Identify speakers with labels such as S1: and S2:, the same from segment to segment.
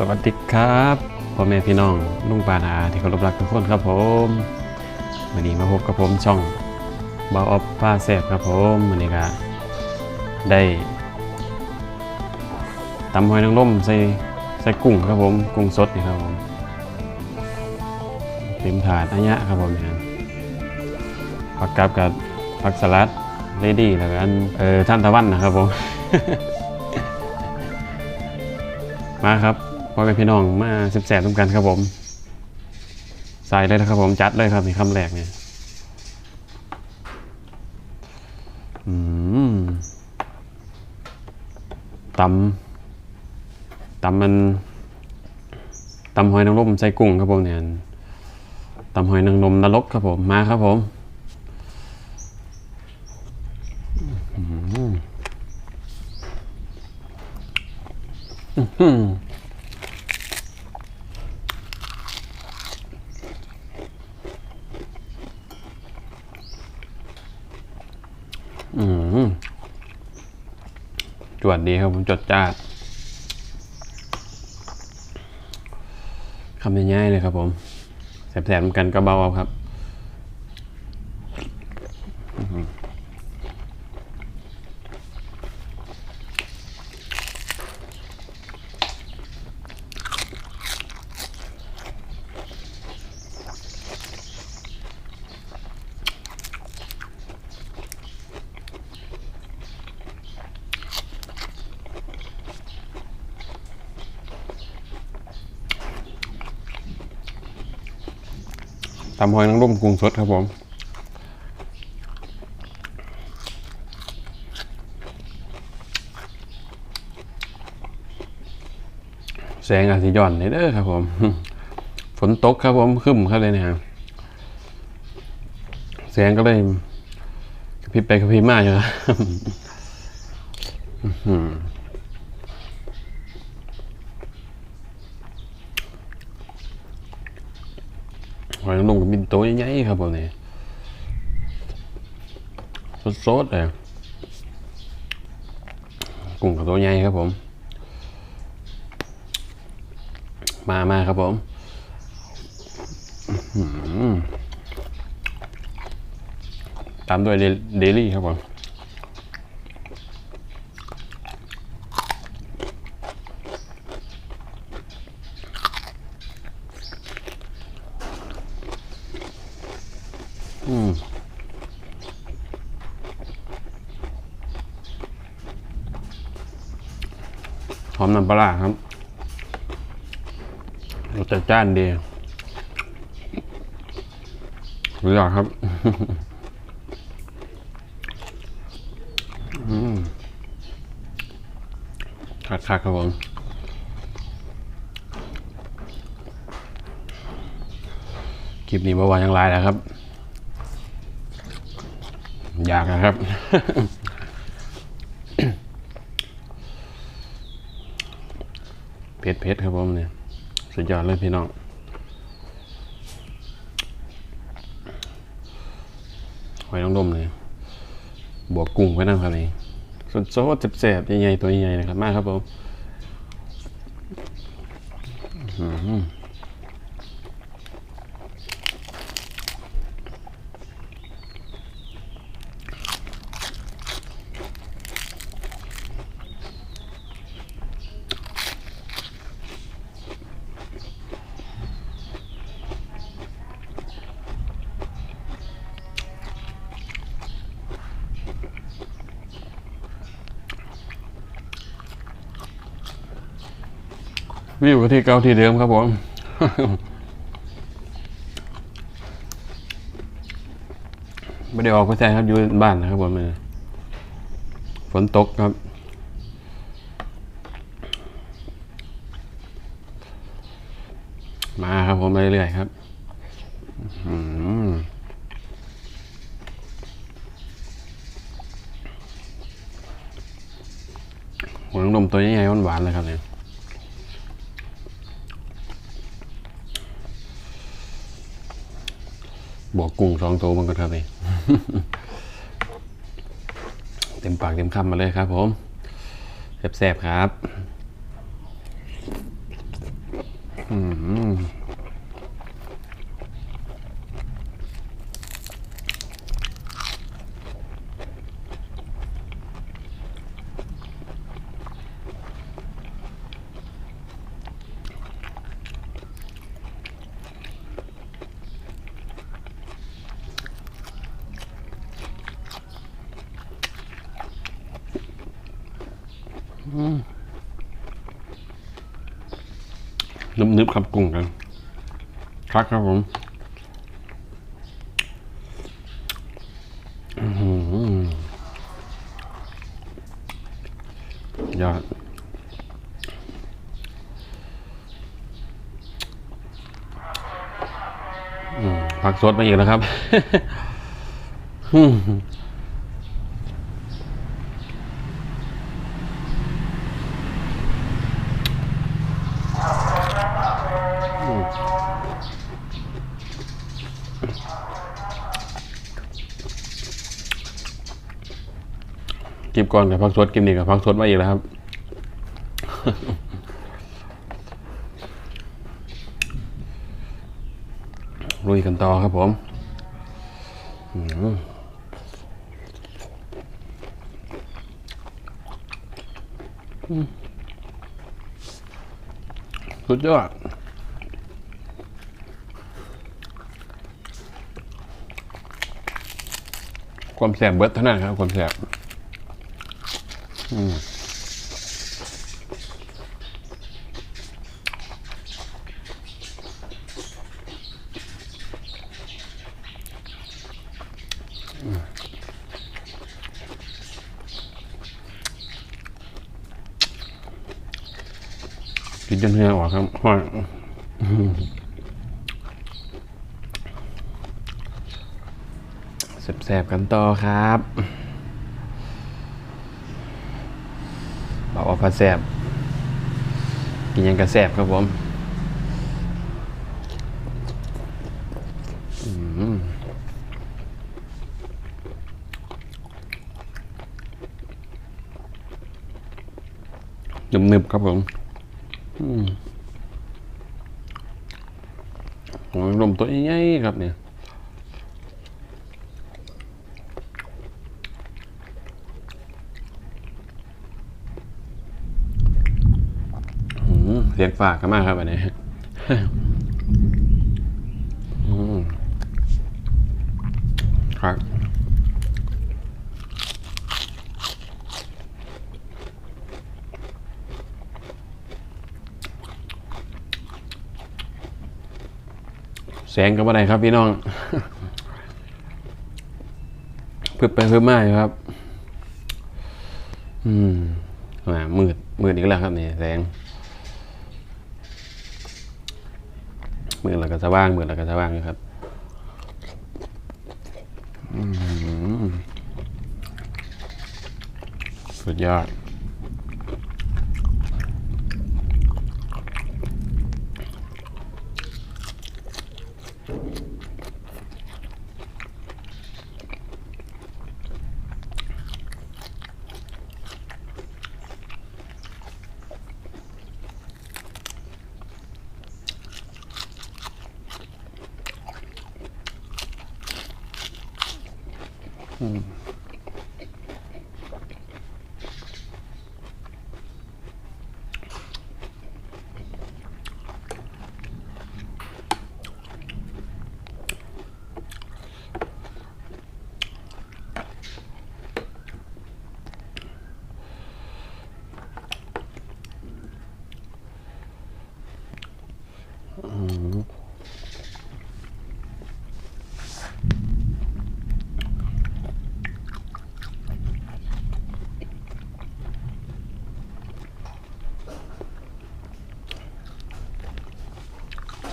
S1: สวัสดีครับพ่อแม่พี่น้องลุงปานาที่เคารพรักทุกคนครับผมวันนี้มาพบกับผมช่องบาออฟป้าแซบครับผมวันนี้ก็ได้ตำหอยนางรมใส่ใส่กุ้งครับผมกุ้งสดนี่ครับผมเต็มถาดอันยะครับผมผักกับกับผักสลัดเลดี้แล้วกันเออท่านตะวันนะครับผม มาครับ พ่อแม่พี่น้องมาสิบแสบร่วมกันครับผม ใส่เลยนะครับผมจัดเลยครับในคำแรกเนี่ยตำตำมันตำหอยนางรมใส่กุ้งครับผมเนี่ยตำหอยนางรมนรกครับผมมาครับผมอืมอืม อืมจ วดดีครับผมจดจ้าคำง่ายๆเลยครับผมแสบๆเหมือนกันก็เบาเอาครับ ตำหอยนางรมกุ้งสดครับผมแสงอาจจะย่อนนิดเด้อครับผม ฝนตกครับผมครึ้มครับเลยเนะครับแสงก็เลยกระพริบไปกระพริบมาอยู่ครับ หอยนางรมกับบินโตวใหญ่ๆครับผมนี่สดๆเลยกุ้งกับตัวใหญ่ครับผม มามาครับผมตามด้วยเดลี่ครับผม อืมหอมน้ำปลาครับรสจัดจ้านดีรู้จักครับคักคักครับผมคลิปนี้เมื่อวานยังไลน์แล้วครับ อยากนะครับ เพชรเพชรครับผมเนี่ยสุดยอดเลยพี่น้องหอยนางรมเลยบวกกุ้งไว้นั่งครับนี่สดสดๆแสบๆใหญ่ๆตัวใหญ่ๆนะครับ มากครับผม วิวก็ที่เก่าที่เดิมครับผมไม่ได้ออกไปใช่ครับอยู่บ้านนะครับผมเออฝนตกครับมาครับผมเรื่อยๆครับหัวนมตัวใหญ่ๆหวานๆเลยครับเนี่ย บวกกุ้งสองตัวมันก็ครับนี่เต็มปากเต็มคำมาเลยครับผมแซ่บๆครับ นึบๆครับกุ้งกันครับครับผมยอดผักสดมาอีกแล้วครับ กิบก่อนกับผักสดกินนี่กับผักสดมาอีกแล้วครับ ลุยกันต่อครับผมอืมอืมสุดยอดความแสบเบิดเท่านั้นครับความแสบ อืมกินจนเหงื่อออกครับห้อยแสบๆกันต่อครับบอ กว่าพาแสบกินยังกระแสบครับผมอืมหนึบๆครับผมอืมหอยนมตัวใหญ่ๆครับเนี่ย อืม เสียงฝากกันมากครับอันนี้ครับแสงกับอะไรครับพี่น้องเพิ่มไปเพิ่มมาอยู่ครับ อืมอ่ามืดมืดอีกแล้วครับนี่แสง มือเราก็จะว่างมือเราก็จะว่างอยู่ครับอืมสุดยอด แ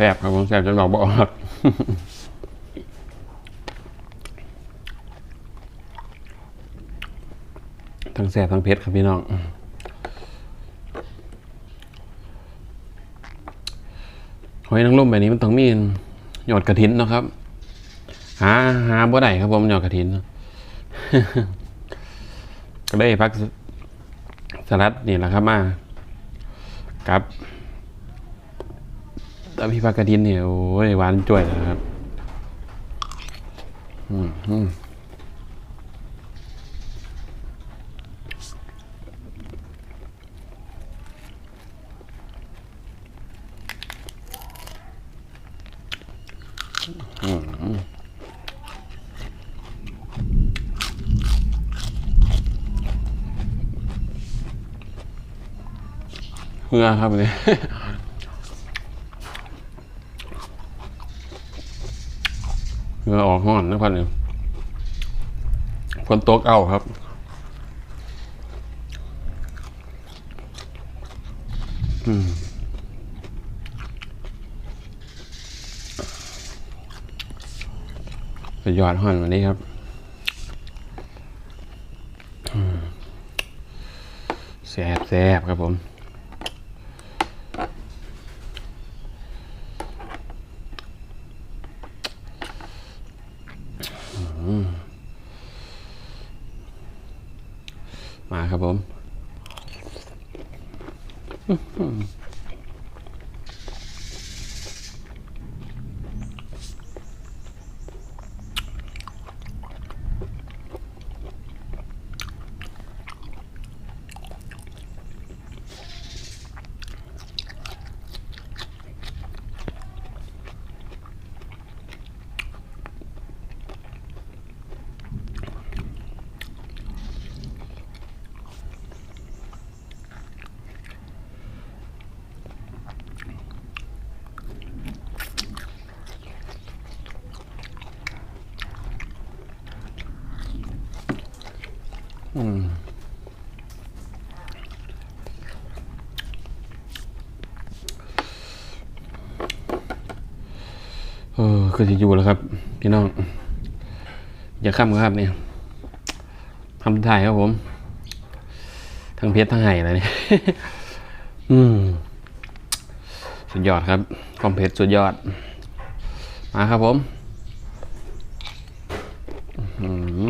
S1: ซ่บครับผมแซ่บจนบอกบอกครับทั้งแซ่บทั้งเผ็ดครับพี่น้องหอยนางรมแบบนี้มันต้องมีหยอดกระถินนะครับ หาหาบ่ได้ครับผมหยอดกระถินเนก็ได้พักสลัดนี่แหละครับมากับ แต่พี่ปากกระดินเนี่ยโอ้ยหวานจ่วยเลยครับอืมอืมเมื่อครับเนี่ย เหงื่อออกห้อนนะพันเนี่ยคนตกเอาครับอืมยอดห้อนวันนี้ครับแสบแสบครับผม ครับผม อืมเออคือจะอยู่แล้วครับ พี่น้อง อย่าข้ามครับเนี่ยทำถ่ายครับผม ทั้งเพชรทั้งไห้เลยเนี่ยอืมสุดยอดครับความเผ็ดสุดยอด มาครับผม อืม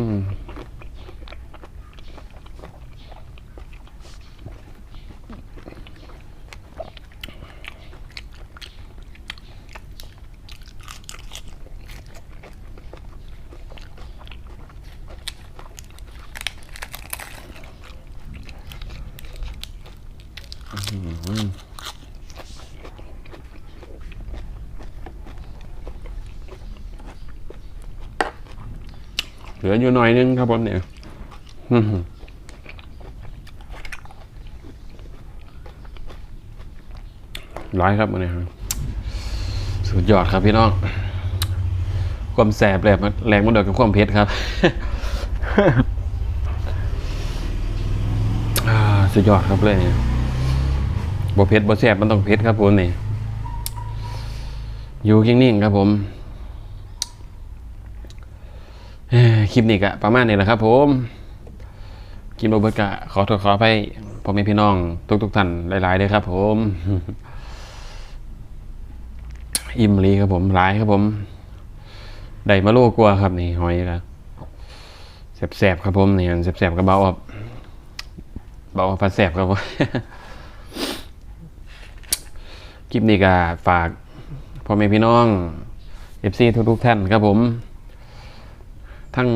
S1: เหลืออยู่หน่อยนึงครับผมเนี่ยร้อยครับวันนี้ครับสุดยอดครับพี่น้อง ความแสบแรงมันแรงมันเดียวกับความเผ็ดครับสุดยอดครับเลยเนี่ยบ่เผ็ดบ่แสบมันต้องเผ็ดครับผมนี่อยู่นิ่งๆครับผม เอ้อ คลิปนี้ก็ประมาณนี้แหละครับ ผมคลิปโรเบิร์ตกะขอโทษขอไปพ่อแม่พี่น้องทุกทุกๆท่านหลายๆเลยครับ ผม อิ่มลีครับผมหลายครับผมได้มาโลกลัวครับนี่หอยครับแสบๆครับผมนี่แสบๆกับเบาออบเบาออบปลาแสบครับผมคลิปนี้ก็ฝากพ่อแม่พี่น้องเอฟซีทุกๆท่านครับผม ทั้ง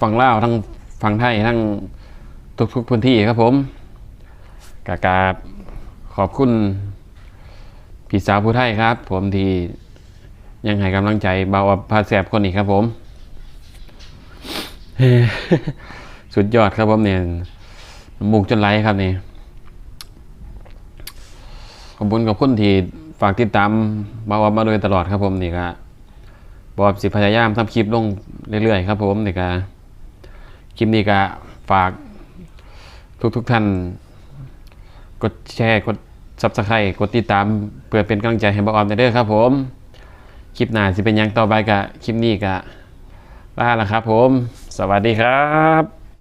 S1: ฝั่งลาวทั้งฝั่งไทยทั้งทุกๆพื้นที่ครับผมกากาขอบคุณพี่สาวผู้ไทยครับ ผมที่ยังให้กำลังใจเบาอับพาแสบคนนี้ครับผม สุดยอดครับผมเนี่ยมุกจนไหลครับนี่ขอบคุณกับคุณที่ฝากติดตามเบาอับมาโดยตลอดครับผมนี่ก็บ บอบสิพยายามทำคลิปลงเรื่อยๆครับผมนี่ก็คลิปนี้ก็ฝากทุกๆท่าน กดแชร์ กดซับสไครต์กดติดตามเพื่อเป็นกำลังใจให้บออมเด้อครับผม คลิปหน้าสิเป็นยังต่อไปกับคลิปนี้กะลาละครับผม สวัสดีครับ